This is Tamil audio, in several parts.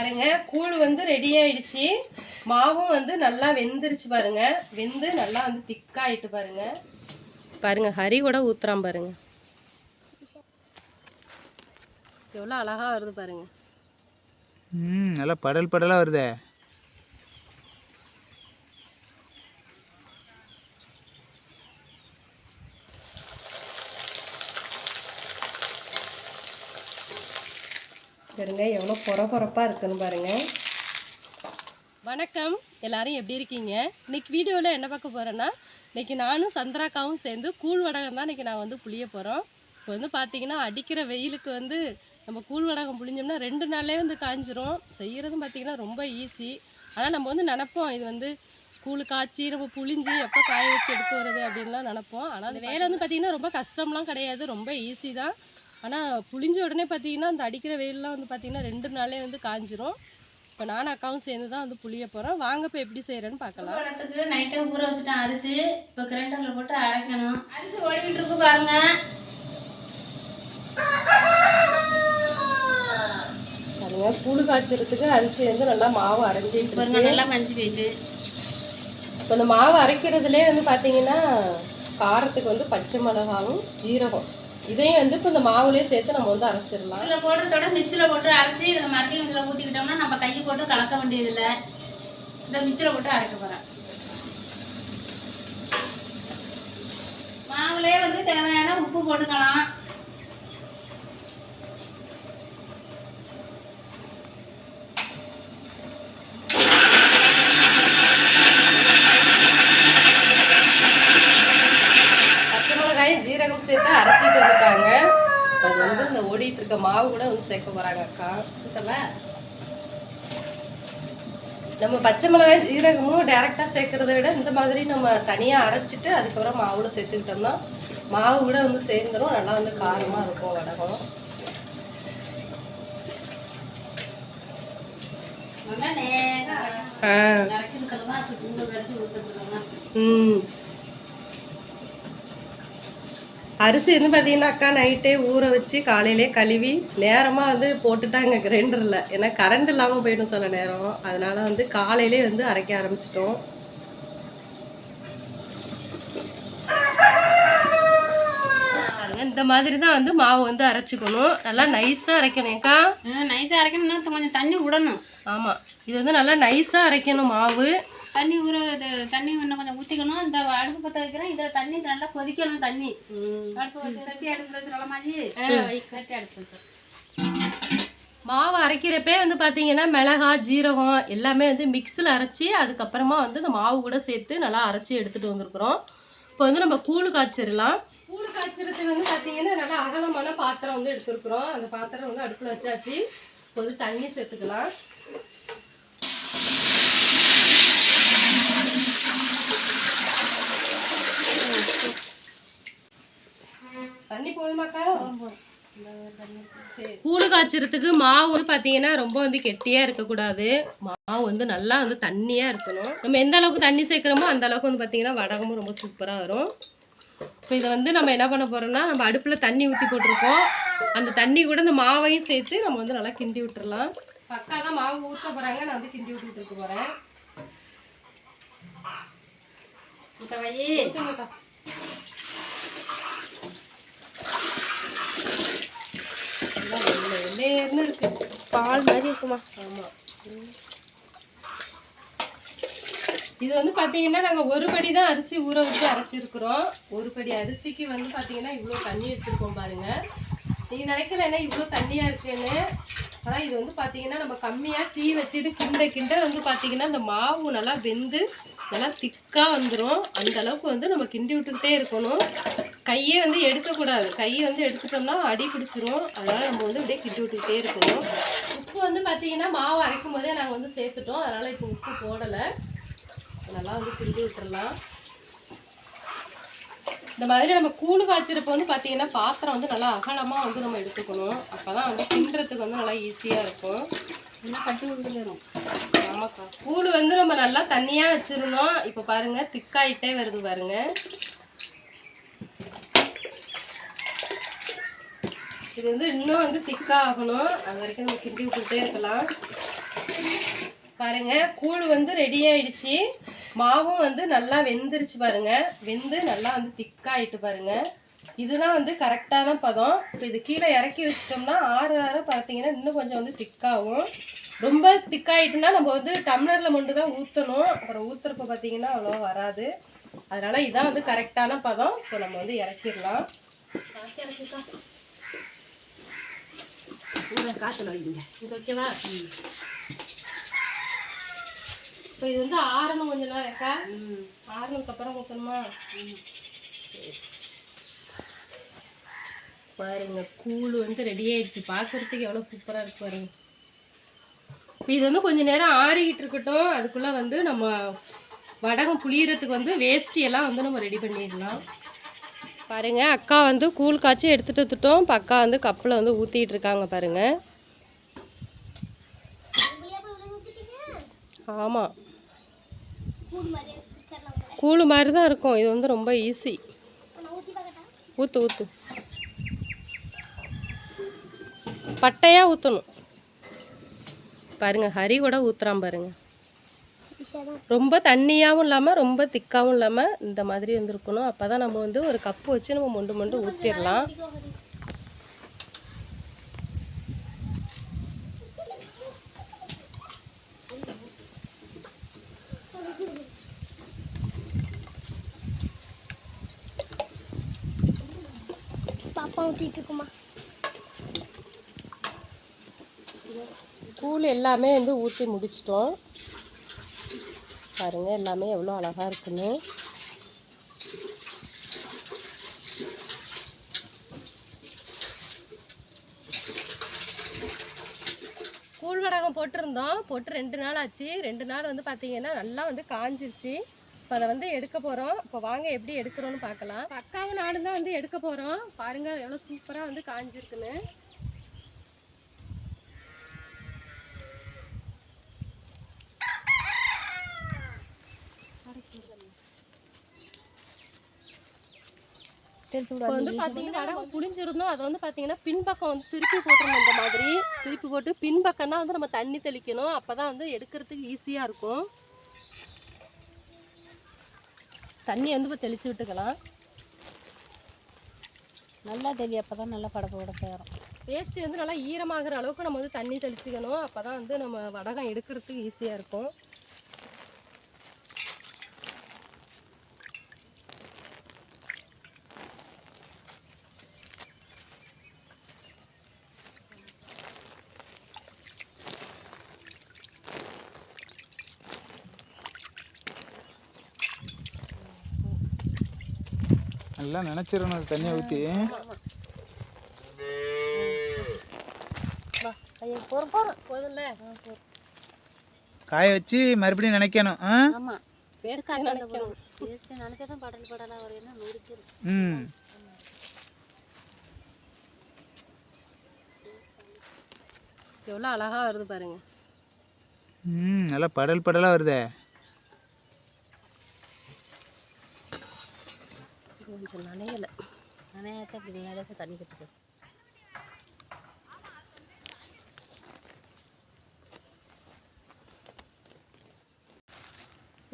பாருங்க கூழ் வந்து ரெடி ஆயிடுச்சு. மாவும் வந்து நல்லா வெந்துருச்சு பாருங்க. வெந்து நல்லா வந்து திக்காயிட்டு பாருங்க. பாருங்க ஹரி கூட ஊத்துறான் பாருங்க. எவ்வளோ அழகா வருது பாருங்க. ம் நல்லா படல் படலாக வருதே. பாருங்க எவ்வளோ பொற பொறப்பாக இருக்குன்னு பாருங்க. வணக்கம். எல்லாரும் எப்படி இருக்கீங்க? இன்னைக்கு வீடியோவில் என்ன பார்க்க போகிறேன்னா இன்னைக்கு நானும் சந்திராக்காவும் சேர்ந்து கூழ் வடகம் தான் இன்றைக்கி நான் வந்து புளிய போகிறோம் இப்போ வந்து பார்த்தீங்கன்னா அடிக்கிற வெயிலுக்கு வந்து நம்ம கூழ் வடகம் புளிஞ்சோம்னா ரெண்டு நாளே வந்து காஞ்சிரும். செய்கிறதும் பார்த்தீங்கன்னா ரொம்ப ஈஸி ஆனால் நம்ம வந்து நினப்போம் இது வந்து கூழ் காய்ச்சி நம்ம புளிஞ்சு எப்போ காய வச்சு எடுத்து வருது அப்படின்லாம் நினப்போம். ஆனால் அந்த வேலை வந்து பார்த்திங்கன்னா ரொம்ப கஷ்டம்லாம் கிடையாது. ரொம்ப ஈஸி தான். ஆனால் புளிஞ்ச உடனே பார்த்தீங்கன்னா அந்த அடிக்கிற வெயிலெலாம் வந்து பார்த்தீங்கன்னா ரெண்டு நாளே வந்து காஞ்சிரும். இப்போ நானும் அக்காவும் சேர்ந்து தான் வந்து புளிய போகிறோம் வாங்க இப்போ எப்படி செய்கிறேன்னு பார்க்கலாம் படத்துக்கு நைட்டே ஊற வச்சுட்டேன் அரிசி. இப்போ கிரைண்டரில் போட்டு அரைக்கணும். அரிசி ஓடிக்கிட்டு இருக்கு பாருங்க. பாருங்க கூழ் காய்ச்சறதுக்கு அரிசி வந்து நல்லா மாவு இருக்கு. நல்லா மஞ்சள் போயிட்டு. இப்போ இந்த மாவு அரைக்கிறதுலே வந்து பார்த்தீங்கன்னா காரத்துக்கு வந்து பச்சை மிளகாவும் ஜீரகம். இதையும் வந்து இப்போ இந்த மாவுலேயே சேர்த்து நம்ம வந்து அரைச்சிடலாம். இதில் போடுறதோட மிக்சியில் போட்டு அரைச்சி இதில் மறுபடியும் இதில் ஊற்றிக்கிட்டோம்னா நம்ம கையை போட்டு கலக்க வேண்டியதில்லை. இந்த மிக்சியில் போட்டு அரைக்க போகிறேன் மாவுலேயே வந்து தேவையான உப்பு போட்டுக்கலாம் பச்சை மிளகாயும் ஜீரகம் சேர்த்து அரைச்சிட்டு வந்துட்டாங்க அது வந்து இந்த ஓடிட்டு இருக்க மாவு கூட வந்து சேர்க்க போறாங்க அக்கா. நம்ம பச்சை மிளகாய் ஜீரகமும் டைரெக்டாக சேர்க்கறத விட இந்த மாதிரி நம்ம தனியாக அரைச்சிட்டு அதுக்கப்புறம் மாவுல சேர்த்துக்கிட்டோம்னா மாவு கூட வந்து சேர்ந்துடும் நல்லா வந்து காரமாக இருக்கும் வடகம். ஆ. ம். அரிசி வந்து பார்த்தீங்கன்னா அக்கா நைட்டே ஊற வச்சு காலையிலே கழுவி நேரமாக வந்து போட்டுட்டாங்க கிரைண்டரில் ஏன்னா கரண்ட் இல்லாமல் போயிடும் சில நேரம். அதனால வந்து காலையிலே வந்து அரைக்க ஆரம்பிச்சிட்டோம். இந்த மாதிரி தான் வந்து மாவு வந்து அரைச்சிக்கணும். நல்லா நைஸாக அரைக்கணும் ஏக்கா? நைஸாக அரைக்கணும்னா கொஞ்சம் தண்ணி விடணும். ஆமாம் இது வந்து நல்லா நைஸாக அரைக்கணும் மாவு. தண்ணி ஊற இது தண்ணி இன்னும் கொஞ்சம் ஊற்றிக்கணும் இந்த அடுப்பு பற்ற வைக்கிறேன். இதில் தண்ணி நல்லா கொதிக்கணும் தண்ணி. அடுப்பு சட்டி அடுப்பு வச்சு நல்லா மாதிரி சட்டி அடுப்பு வச்சு. மாவு அரைக்கிறப்பே வந்து பார்த்தீங்கன்னா மிளகா ஜீரகம் எல்லாமே வந்து மிக்ஸில் அரைச்சி அதுக்கப்புறமா வந்து இந்த மாவு கூட சேர்த்து நல்லா அரைச்சி எடுத்துகிட்டு வந்திருக்கிறோம். இப்போ வந்து நம்ம கூழ் காய்ச்சிடலாம். கூழ் காய்ச்சறதுக்கு வந்து பார்த்தீங்கன்னா நல்லா அகலமான பாத்திரம் வந்து எடுத்துருக்குறோம். அந்த பாத்திரம் வந்து அடுப்பில் வச்சாச்சு. இப்போ வந்து தண்ணி சேர்த்துக்கலாம். தண்ணி போதுமாக்கா கூழு காய்ச்சறதுக்கு மாவு வந்து பார்த்தீங்கன்னா ரொம்ப வந்து கெட்டியாக இருக்கக்கூடாது மாவு வந்து நல்லா வந்து தண்ணியாக இருக்கணும். நம்ம எந்த அளவுக்கு தண்ணி சேர்க்குறோமோ அந்த அளவுக்கு வந்து பார்த்தீங்கன்னா வடகமும் ரொம்ப சூப்பராக வரும். இப்போ இதை வந்து நம்ம என்ன பண்ண போகிறோம்னா நம்ம அடுப்பில் தண்ணி ஊற்றி போட்டிருக்கோம். அந்த தண்ணி கூட இந்த மாவையும் சேர்த்து நம்ம வந்து நல்லா கிண்டி விட்டுறலாம். பக்கா தான் மாவு ஊற்ற போகிறாங்க நான் வந்து கிண்டி விட்டுட்டு போகிறேன் இந்த வை ஊற்றுங்கக்கா எல்லாம் வெள்ளை வெள்ளேர்னு இருக்கு பால் மாதிரி இருக்குமா ஆமாம் இது வந்து பார்த்தீங்கன்னா நாங்கள் ஒரு படி தான் அரிசி ஊற வச்சு அரைச்சிருக்கிறோம். ஒரு படி அரிசிக்கு வந்து பார்த்தீங்கன்னா இவ்வளோ தண்ணி வச்சுருக்கோம் பாருங்க. நீங்கள் நினைக்கல என்ன இவ்வளோ தண்ணியாக இருக்குன்னு? ஆனால் இது வந்து பார்த்தீங்கன்னா நம்ம கம்மியாக தீ வச்சுட்டு கிண்ட கிண்ட வந்து பார்த்தீங்கன்னா இந்த மாவு நல்லா வெந்து நல்லா திக்காக வந்துடும் அந்த அளவுக்கு வந்து நம்ம கிண்டி விட்டுக்கிட்டே இருக்கணும். கையே வந்து எடுக்கக்கூடாது. கையை வந்து எடுத்துட்டோம்னா அடி பிடிச்சிரும். அதனால் நம்ம வந்து அப்படியே கிண்டி விட்டுக்கிட்டே இருக்கணும். உப்பு வந்து பார்த்தீங்கன்னா மாவு அரைக்கும் போதே நாங்கள் வந்து சேர்த்துட்டோம். அதனால் இப்போ உப்பு போடலை. நல்லா வந்து கிண்டி விட்டுடலாம் இந்த மாதிரி நம்ம கூழு காய்ச்சிறப்ப வந்து பார்த்தீங்கன்னா பாத்திரம் வந்து நல்லா அகலமாக வந்து நம்ம எடுத்துக்கணும். அப்போ தான் வந்து கிண்டுறதுக்கு வந்து நல்லா ஈஸியாக இருக்கும். இன்னும் கட்டி விட்டுக்கிறோம் ஆமாக்கா கூழ் வந்து நம்ம நல்லா தண்ணியாக வச்சுருந்தோம். இப்போ பாருங்கள் திக்காயிட்டே வருது பாருங்க. இது வந்து இன்னும் வந்து திக்காக ஆகணும். அது வரைக்கும் நம்ம கிண்டி விட்டுட்டே இருக்கலாம். பாருங்க கூழ் வந்து ரெடி ஆயிடுச்சு. மாவும் வந்து நல்லா வெந்துருச்சு பாருங்க. வெந்து நல்லா வந்து திக்காயிட்டு பாருங்க. இதுதான் வந்து கரெக்டான பதம். இப்போ இது கீழே இறக்கி வச்சிட்டோம்னா ஆறு ஆற பார்த்தீங்கன்னா இன்னும் கொஞ்சம் வந்து திக்காகும். ரொம்ப திக்காயிட்டுனா நம்ம வந்து டம்ளரில் மட்டும் தான் ஊற்றணும் அப்புறம் ஊற்றுறப்ப பார்த்தீங்கன்னா அவ்வளோவா வராது. அதனால இதான் வந்து கரெக்டான பதம். இப்போ நம்ம வந்து இறக்கிடலாம். காய்ச்சல் வைங்க இது ஓகேவா? இப்போ இது வந்து ஆறணும் கொஞ்ச நேரம் இருக்கா ம். ஆறுனதுக்கு அப்புறம் ஊற்றணுமா பாருங்க கூழ் வந்து ரெடி ஆயிடுச்சு. பார்க்குறதுக்கு எவ்வளோ சூப்பராக இருக்கு பாருங்க. இது வந்து கொஞ்ச நேரம் ஆறிக்கிட்டு இருக்கட்டும். அதுக்குள்ளே வந்து நம்ம வடகம் புளியறதுக்கு வந்து வேஷ்டி எல்லாம் வந்து நம்ம ரெடி பண்ணிடலாம். பாருங்க அக்கா வந்து கூழ் காய்ச்சி எடுத்துட்டு வந்துட்டோம். இப்போ அக்கா வந்து கப்பில் வந்து ஊற்றிட்டு இருக்காங்க பாருங்க. ஆமாம் கூழ் மாதிரி தான் இருக்கும். இது வந்து ரொம்ப ஈஸி ஊற்று ஊற்று பட்டையாக ஊற்றணும் பாருங்க ஹரி கூட ஊற்றுறான் பாருங்க. ரொம்ப தண்ணியாகவும் இல்லாமல் ரொம்ப திக்காகவும் இல்லாமல் இந்த மாதிரி வந்துருக்கணும் அப்போ தான் நம்ம வந்து ஒரு கப்பு வச்சு நம்ம மொண்டு மொண்டு ஊற்றிடலாம் பாப்பா ஊற்றிட்டு இருக்குமா கூழ் எல்லாமே வந்து ஊற்றி முடிச்சிட்டோம். பாருங்கள் எல்லாமே எவ்வளோ அழகாக இருக்குன்னு. கூழ் வடகம் போட்டிருந்தோம். போட்டு ரெண்டு நாள் ஆச்சு. ரெண்டு நாள் வந்து பார்த்தீங்கன்னா நல்லா வந்து காஞ்சிருச்சு. இப்போ அதை வந்து எடுக்க போகிறோம் இப்போ வாங்க எப்படி எடுக்கிறோன்னு பார்க்கலாம். பக்காவும் அக்காவும் நானும் தான் வந்து எடுக்க போகிறோம் பாருங்கள் எவ்வளோ சூப்பராக வந்து காஞ்சிருக்குன்னு. இப்போ வந்து பார்த்தீங்கன்னா வடகம் புளிஞ்சிருந்தோம் அதை வந்து பார்த்தீங்கன்னா பின்பக்கம் வந்து திருப்பி போட்டுருணும் இந்த மாதிரி. திருப்பி போட்டு பின்பக்கம் தான் வந்து நம்ம தண்ணி தெளிக்கணும். அப்போ தான் வந்து எடுக்கிறதுக்கு ஈஸியாக இருக்கும். தண்ணி வந்து இப்போ தெளித்து விட்டுக்கலாம். நல்லா தெரியும் அப்போ தான் நல்லா படப்பு படப்பு வரும் வேஸ்ட்டு வந்து நல்லா ஈரமாகிற அளவுக்கு நம்ம வந்து தண்ணி தெளிச்சுக்கணும். அப்போ தான் வந்து நம்ம வடகம் எடுக்கிறதுக்கு ஈஸியாக இருக்கும். நல்லா நினச்சிடணும் அது தண்ணியை ஊற்றி காய வச்சு மறுபடியும் நினைக்கணும் ம். எவ்வளோ அழகாக வருது பாருங்க. ம் நல்லா படல் படலாக வருதே. கொஞ்சம் நனையலை நனையாத்த இப்படி நினைச்சா தண்ணி கட்டுது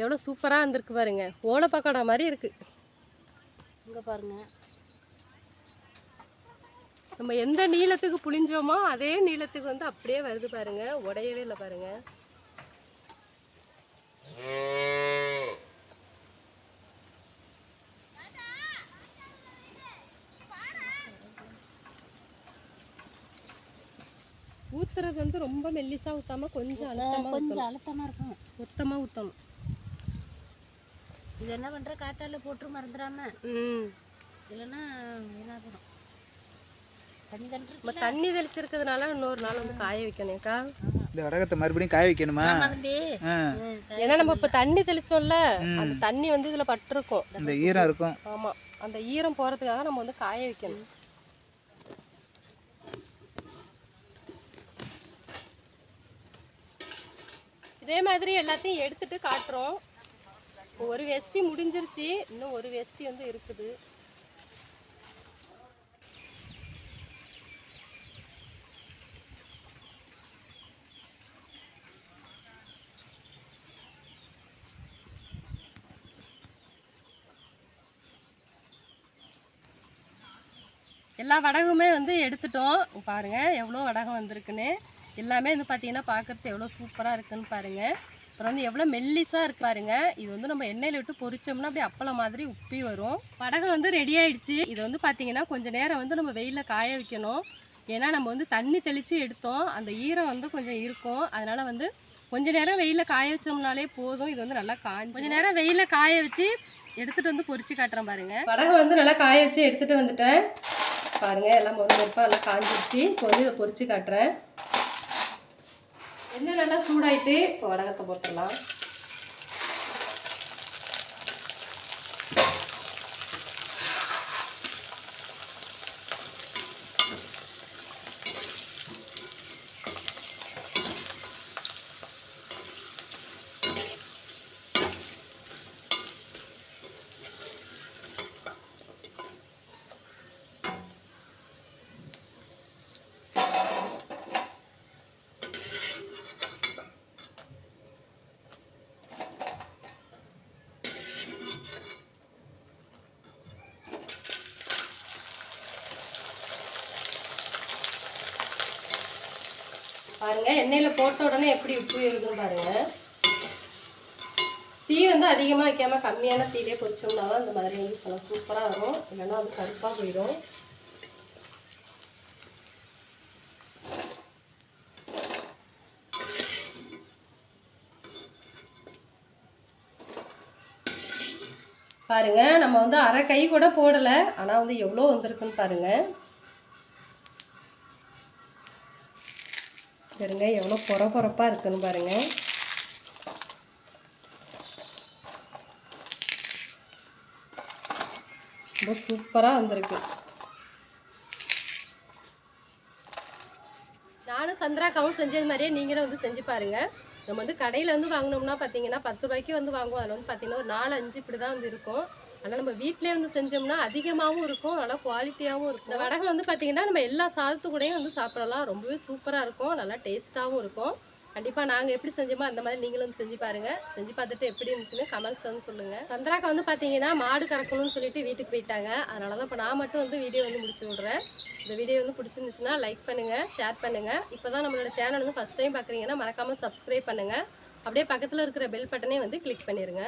எவ்வளோ சூப்பராக இருந்திருக்கு பாருங்க. ஓலை பக்கோடா மாதிரி இருக்கு. இங்கே பாருங்க. நம்ம எந்த நீளத்துக்கு புளிஞ்சோமோ அதே நீளத்துக்கு வந்து அப்படியே வருது பாருங்க. உடையவே இல்லை பாருங்க. ஊத்துறது வந்து ரொம்ப மெல்லிசா ஊத்தாம கொஞ்சம் அழுத்தமா கொஞ்சம் அழுத்தமாக இருக்கும் மொத்தமா ஊத்தணும். இது என்ன பண்ணுற காத்தால போட்டு மறந்துடாம ம். இல்லைன்னா வீணாகிடும் தண்ணி தண்ணி நம்ம தண்ணி தெளிச்சிருக்கிறதுனால இன்னொரு நாள் வந்து காய வைக்கணும்க்கா இந்த வடகத்தை மறுபடியும் காய வைக்கணுமா? ஏன்னா நம்ம இப்ப தண்ணி தெளிச்சோம்ல. அந்த தண்ணி வந்து இதுல பட்டிருக்கும். இந்த ஈரம் இருக்கும். ஆமா. அந்த ஈரம் போறதுக்காக நம்ம வந்து காய வைக்கணும். இதே மாதிரி எல்லாத்தையும் எடுத்துட்டு காட்டுறோம். ஒரு வேஷ்டி முடிஞ்சிருச்சு. இன்னும் ஒரு வேஷ்டி வந்து இருக்குது. எல்லா வடகுமே வந்து எடுத்துட்டோம். பாருங்கள் எவ்வளோ வடகம் வந்திருக்குன்னு. எல்லாமே வந்து பார்த்தீங்கன்னா பார்க்குறது எவ்வளோ சூப்பராக இருக்குதுன்னு பாருங்கள் அப்புறம் வந்து எவ்வளோ மெல்லிஸாக இருக்கு பாருங்க. இது வந்து நம்ம எண்ணெயில் விட்டு பொரிச்சோம்னா அப்படியே அப்பளம் மாதிரி உப்பி வரும். படகம் வந்து ரெடி ஆயிடுச்சு. இது வந்து பார்த்தீங்கன்னா கொஞ்ச நேரம் வந்து நம்ம வெயிலில் காய வைக்கணும். ஏன்னா நம்ம வந்து தண்ணி தெளித்து எடுத்தோம். அந்த ஈரம் வந்து கொஞ்சம் இருக்கும். அதனால் வந்து கொஞ்ச நேரம் வெயிலில் காய வச்சோம்னாலே போதும். இது வந்து நல்லா காஞ்சி கொஞ்ச நேரம் வெயிலில் காய வச்சு எடுத்துகிட்டு வந்து பொரிச்சு காட்டுறேன் பாருங்கள் படகை வந்து நல்லா காய வச்சு எடுத்துகிட்டு வந்துட்டேன். பாருங்கள் எல்லாம் மொறு மொறுப்பாக நல்லா காஞ்சிடுச்சு இப்போ வந்து இதை பொரிச்சு காட்டுறேன். எண்ணெய் நல்லா சூடாயிட்டு இப்போ வடகத்தை போட்டுடலாம். பாருங்க. எண்ணெயில் போட்ட உடனே எப்படி உப்பு இருக்குன்னு பாருங்க. தீ வந்து அதிகமாக வைக்காமல் கம்மியான தீலே பொரிச்சோம்னா தான் இந்த மாதிரி வந்து நல்லா சூப்பராக வரும். இல்லைன்னா வந்து கருப்பாக போயிடும். பாருங்க நம்ம வந்து அரை கை கூட போடலை. ஆனால் வந்து எவ்வளோ வந்திருக்குன்னு பாருங்கள் பாருங்க எவ்வளோ பொற பொறப்பாக இருக்குன்னு பாருங்கள் ரொம்ப சூப்பராக வந்திருக்கு. நானும் சந்திராக்காவும் செஞ்சது மாதிரியே நீங்களும் வந்து செஞ்சு பாருங்கள் நம்ம வந்து கடையில் வந்து வாங்கினோம்னா பார்த்தீங்கன்னா பத்து ரூபாய்க்கு வந்து வாங்குவோம். அதில் வந்து பார்த்தீங்கன்னா ஒரு நாலு அஞ்சு இப்படி தான் வந்து இருக்கும். ஆனால் நம்ம வீட்டிலே வந்து செஞ்சோம்னா அதிகமாகவும் இருக்கும் நல்லா குவாலிட்டியாகவும் இருக்கும். இந்த வடகை வந்து பார்த்தீங்கன்னா நம்ம எல்லா சாதத்து கூடயும் வந்து சாப்பிடலாம். ரொம்பவே சூப்பராக இருக்கும் நல்லா டேஸ்ட்டாகவும் இருக்கும். கண்டிப்பாக நாங்கள் எப்படி செஞ்சோமோ அந்த மாதிரி நீங்களும் வந்து செஞ்சு பாருங்கள் செஞ்சு பார்த்துட்டு எப்படி இருந்துச்சுன்னு கமெண்ட்ஸ் வந்து சொல்லுங்கள் சந்திராக்கா வந்து பார்த்தீங்கன்னா மாடு கறக்கணும்னு சொல்லிட்டு வீட்டுக்கு போயிட்டாங்க. அதனால தான் இப்போ நான் மட்டும் வந்து வீடியோ வந்து முடிச்சு விட்றேன். இந்த வீடியோ வந்து பிடிச்சிருந்துச்சுன்னா லைக் பண்ணுங்கள் ஷேர் பண்ணுங்கள் இப்போ தான் நம்மளோட சேனல் வந்து ஃபஸ்ட் டைம் பார்க்குறீங்கன்னா மறக்காமல் சப்ஸ்கிரைப் பண்ணுங்கள் அப்படியே பக்கத்தில் இருக்கிற பெல் பட்டனே வந்து கிளிக் பண்ணிடுங்க